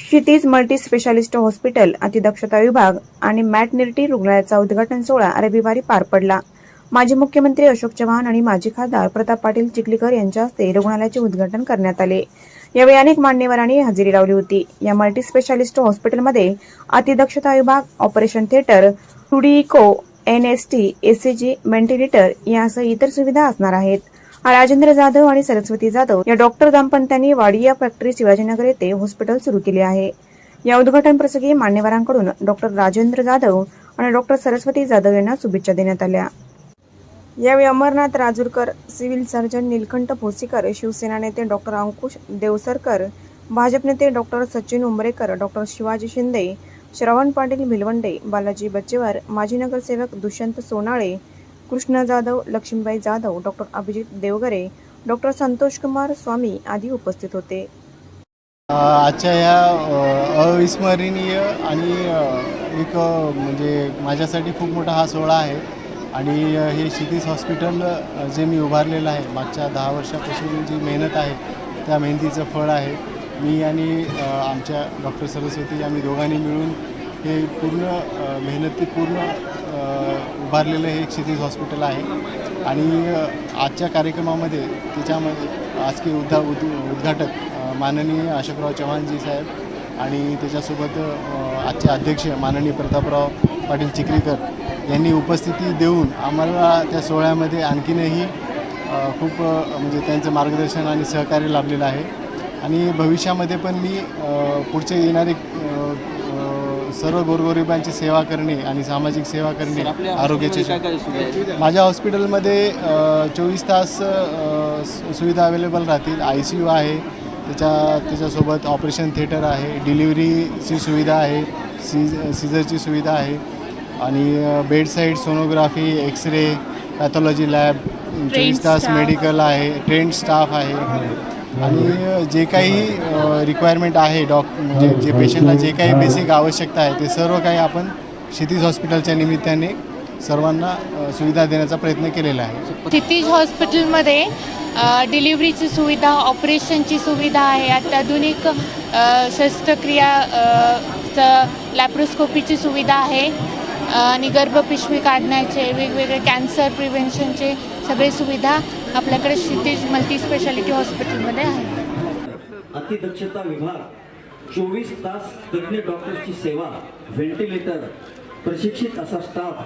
क्षितिज multi specialist hospital अतिदक्षता विभाग आणि मॅटनिर्टी रुग्णालयाचा उद्घाटन सोहळा रविवारी पार पडला. माजी मुख्यमंत्री अशोक चव्हाण आणि माजी खासदार प्रताप पाटील चिखलीकर यांच्या हस्ते रुग्णालयाचे उद्घाटन करण्यात आले. यावेळी अनेक मान्यवरांनी हजेरी लावली होती. या मल्टी स्पेशालिस्ट हॉस्पिटलमध्ये अतिदक्षता विभाग operation theatre two D echo N S T ECG ventilator यासह इतर सुविधा असणार आहेत. राजेंद्र जाधव आणि सरस्वती जाधव या डॉक्टर दाम्पत्यांनी वाडिया फॅक्टरी शिवाजीनगर येथे हॉस्पिटल सुरू केले आहे. या उद्घाटन प्रसंगी मान्यवरांकडून डॉक्टर राजेंद्र जाधव आणि डॉक्टर सरस्वती जाधव यांना शुभेच्छा देण्यात आल्या. यावेळी अमरनाथ राजूरकर सिव्हिल सर्जन निलकंठ भोसीकर शिवसेना नेते डॉक्टर अंकुश देवसरकर भाजप नेते डॉक्टर सचिन उंबरेकर डॉक्टर शिवाजी शिंदे श्रवण पाटील भिलवंडे बालाजी बच्चेवार माजी नगरसेवक दुष्यंत सोनाळे कृष्ण जाधव लक्ष्मीबाई जाधव डॉक्टर अभिजित देवगरे डॉक्टर संतोष कुमार स्वामी आदी उपस्थित होते. आजच्या ह्या अविस्मरणीय आणि एक म्हणजे माझ्यासाठी खूप मोठा हा सोहळा आहे. आणि हे क्षितिज हॉस्पिटल जे मी उभारलेलं आहे मागच्या दहा वर्षापासून जी मेहनत आहे त्या मेहनतीचं फळ आहे. मी आणि आमच्या डॉक्टर सरस्वती आम्ही दोघांनी मिळून हे पूर्ण मेहनती पूर्ण उभारलेलं हे क्षितिज हॉस्पिटल आहे. आणि आजच्या कार्यक्रमामध्ये त्याच्यामध्ये आजके उद्धा उद उद्घाटक माननीय अशोकराव चव्हाणजी साहेब आणि त्याच्यासोबत आजचे अध्यक्ष माननीय प्रतापराव पाटील चिखलीकर यांनी उपस्थिती देऊन आम्हाला त्या सोहळ्यामध्ये आणखीनही खूप म्हणजे त्यांचं मार्गदर्शन आणि सहकार्य लाभलेलं आहे. आणि भविष्यामध्ये पण मी पुढचे येणारे सर्व गोरगरिबांची सेवा करणे आणि सामाजिक सेवा करणे आरोग्याचे माझ्या हॉस्पिटलमध्ये चोवीस तास सुविधा अवेलेबल राहतील. आय सी यू आहे. त्याच्या त्याच्यासोबत ऑपरेशन थिएटर आहे. डिलिव्हरीची सुविधा आहे. सीज सीझरची सुविधा आहे. आणि bedside sonography X ray pathology lab चोवीस तास मेडिकल आहे. ट्रेंड स्टाफ आहे. आणि जे काही रिक्वायरमेंट आहे डॉक म्हणजे जे पेशंटला जे काही बेसिक आवश्यकता आहे ते सर्व काही आपण क्षितिज हॉस्पिटलच्या निमित्ताने सर्वांना सुविधा देण्याचा प्रयत्न केलेला आहे. क्षितिज हॉस्पिटलमध्ये डिलिव्हरीची सुविधा ऑपरेशनची सुविधा आहे अत्याधुनिक शस्त्रक्रिया लॅप्रोस्कोपीची सुविधा आहे. आणि गर्भपिशवी काढण्याचे वेगवेगळे कॅन्सर प्रिव्हेन्शनचे सगळे सुविधा आपल्याकडे क्षितिज मल्टी स्पेशालिटी हॉस्पिटलमध्ये आहे अतिदक्षता विभाग चोवीस तास तज्ज्ञ डॉक्टरची सेवा व्हेंटिलेटर प्रशिक्षित असा स्टाफ